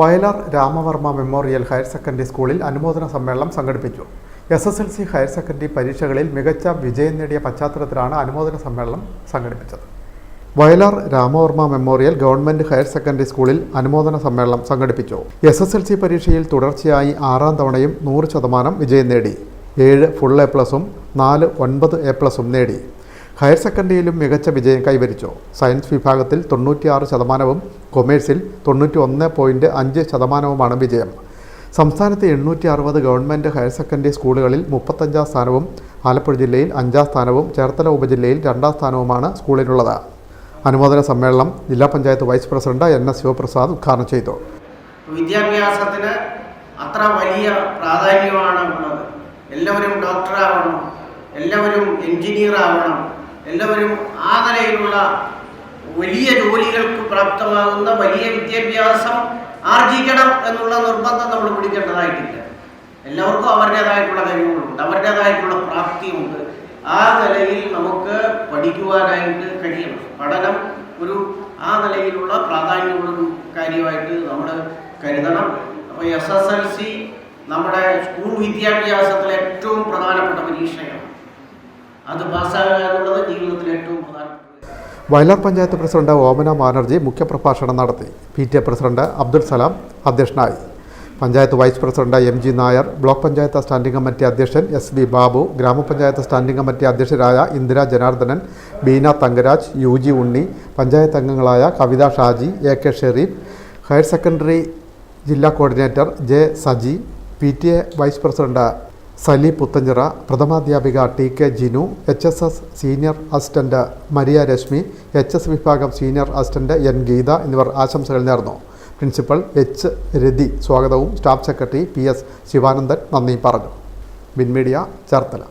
Vayalar Ramavarma memorial higher secondary സ്കൂളിൽ അനുമോദന സമ്മേളനം സംഘടിപ്പിച്ചു. S S L C higher secondary പരീക്ഷകളിൽ മികച്ച വിജയം നേടിയ പശ്ചാത്തലത്തിലാണ് അനുമോദന സമ്മേളനം സംഘടിപ്പിച്ചത്. Vayalar Ramavarma memorial government higher secondary സ്കൂളിൽ അനുമോദന സമ്മേളനം സംഘടിപ്പിച്ചു. എസ് എസ് എൽ സി പരീക്ഷയിൽ തുടർച്ചയായി ആറാം തവണയും നൂറ് ശതമാനം വിജയം നേടി. ഏഴ് ഫുൾ എ പ്ലസും നാല് ഒൻപത് എ പ്ലസും നേടി. ഹയർ സെക്കൻഡറിയിലും മികച്ച വിജയം കൈവരിച്ചു. സയൻസ് വിഭാഗത്തിൽ തൊണ്ണൂറ്റിയാറ് ശതമാനവും കൊമേഴ്സിൽ തൊണ്ണൂറ്റി ഒന്ന് പോയിന്റ് അഞ്ച് ശതമാനവുമാണ് വിജയം. സംസ്ഥാനത്തെ എണ്ണൂറ്റി അറുപത് ഗവൺമെന്റ് ഹയർ സെക്കൻഡറി സ്കൂളുകളിൽ മുപ്പത്തഞ്ചാം സ്ഥാനവും ആലപ്പുഴ ജില്ലയിൽ അഞ്ചാം സ്ഥാനവും ചേർത്തല ഉപജില്ലയിൽ രണ്ടാം സ്ഥാനവുമാണ് സ്കൂളിനുള്ളത്. അനുമോദന സമ്മേളനം ജില്ലാ panchayat vice president N S Sivaprasad ഉദ്ഘാടനം ചെയ്തു. വിദ്യാഭ്യാസത്തിന് അത്ര വലിയ പ്രാധാന്യമാണ് ഉള്ളത്. എല്ലാവരും ഡോക്ടറാവണം എല്ലാവരും എഞ്ചിനീയർ ആവണം എല്ലാവരും ആ നിലയിലുള്ള വലിയ ജോലികൾക്ക് പ്രാപ്തമാകുന്ന വലിയ വിദ്യാഭ്യാസം ആർജിക്കണം എന്നുള്ള നിർബന്ധം നമ്മൾ പിടിക്കേണ്ടതായിട്ടില്ല. എല്ലാവർക്കും അവരുടേതായിട്ടുള്ള കഴിവുകളുണ്ട് അവരുടേതായിട്ടുള്ള പ്രാപ്തിയുണ്ട്. ആ നിലയിൽ നമുക്ക് പഠിക്കുവാനായിട്ട് കഴിയണം. പഠനം ഒരു ആ നിലയിലുള്ള പ്രാധാന്യമുള്ളൊരു കാര്യമായിട്ട് നമ്മൾ കരുതണം. അപ്പോൾ എസ് എസ് എൽ സി നമ്മുടെ സ്കൂൾ വിദ്യാഭ്യാസത്തിലെ ഏറ്റവും പ്രധാനപ്പെട്ട പരീക്ഷയാണ്. അത് പാസ്സാകുക വയലാർ പഞ്ചായത്ത് പ്രസിഡന്റ് ഓമന ബാനർജി മുഖ്യപ്രഭാഷണം നടത്തി. P T A president Abdul Salam അധ്യക്ഷനായി. Panchayat vice president M G Nair block panchayat standing committee അധ്യക്ഷൻ എസ് വി ബാബു ഗ്രാമപഞ്ചായത്ത് സ്റ്റാൻഡിംഗ് കമ്മിറ്റി അധ്യക്ഷരായ ഇന്ദിര ജനാർദ്ദനൻ ബീന തങ്കരാജ് യു ജി ഉണ്ണി പഞ്ചായത്ത് അംഗങ്ങളായ Kavitha Shaji A K Sherif higher secondary ജില്ലാ coordinator J Saji P T A vice president Sali Puthanjira പ്രഥമാധ്യാപിക T K Jinu H S S senior assistant Maria Reshmi H S വിഭാഗം senior assistant N Geetha എന്നിവർ ആശംസകൾ നേർന്നു. Principal H Rathi സ്വാഗതവും staff secretary P S Sivanandan നന്ദി പറഞ്ഞു. ബിൻമീഡിയ ചേർത്തല.